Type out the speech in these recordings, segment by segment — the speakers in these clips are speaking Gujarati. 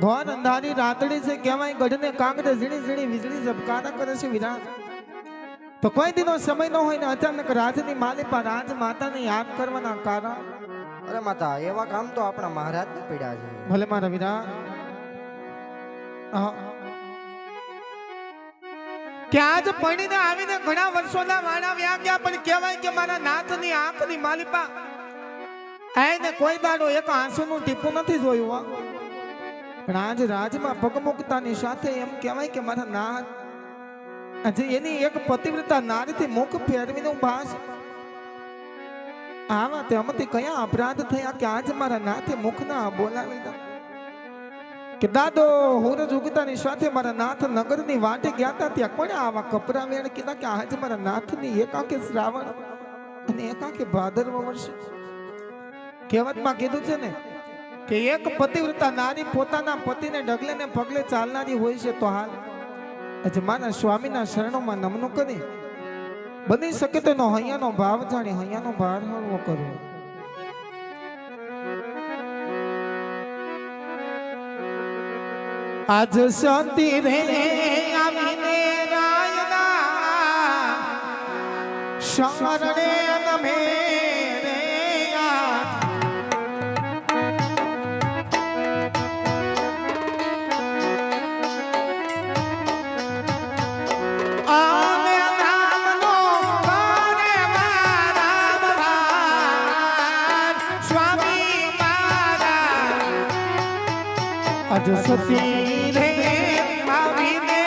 ઘોર અંધારી રાતડી છે કહેવાય ગઢને કાંકરે ઝીણી ઝીણી વીજળી ઝબકારા કરે છે વિરાજ તો કોઈ દિનો સમય ન હોય ને અચાનક રાજની માલિપા રાજ માતાને યાદ કરવાના કારણ? અરે માતા એવા કામ તો આપણા મહારાજ પીડા છે. ભલે મારા વિરા. કે આજ પડીને આવીને ઘણા વર્ષોના વાણા વ્યા ગયા પણ કહેવાય કે મારા નાથની આંખની માલિપા. એને કોઈ દાડો એક આંસુનું ટીપું નથી જોયું. પણ આજ રાજમાં પગ સાથે એમ કહેવાય કે મારા નાથ, આજે એની એક પતિવ્રતા નારીથી મુખ ફેરવીને ઊભા છે. આવા તેમાંથી કયા અપરાધ થયા કે આજ મારા નાથે મુખ ના બોલાવી દા? કે દાદો હુરજ ઉગતાની સાથે મારા નાથ નગરની વાટે ગયા હતા ત્યાં કોણે આવા કપરા વેણ કીધા કે આજ મારા નાથની એકાકે શ્રાવણ અને એકાકે ભાદરવો વર્ષે? કહેવતમાં કીધું છે ને કે એક પતિવ્રતા નારી પોતાના પતિને ડગલે ને પગલે ચાલનારી હોય છે તો હાલ અજમાના સ્વામીના શરણોમાં નમનું કરી. બની શકે તો એનો હૈયાનો ભાવ જાણી હૈયાનો ભાર હળવો કરવો. આજ શાંતિ રે શરણે નમે અજ સતી રે આવીને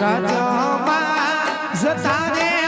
રાજામાં જતા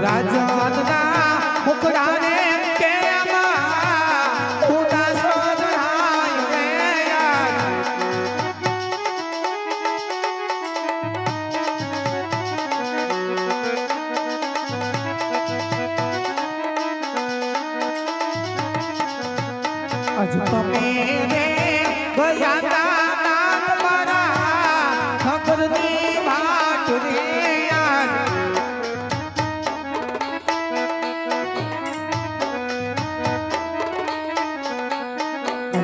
રાજાના મુકડાને અજ તમે ગયા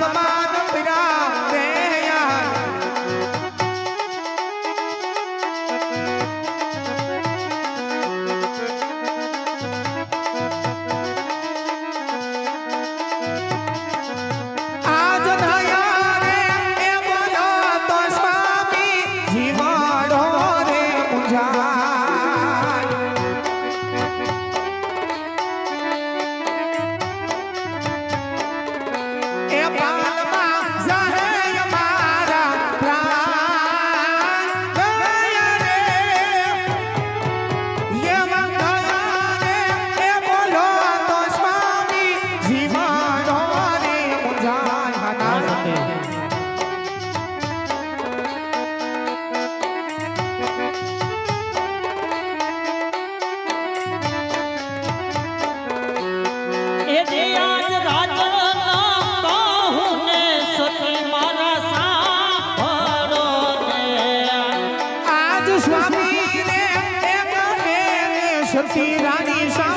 mama. সত্যি রানী সা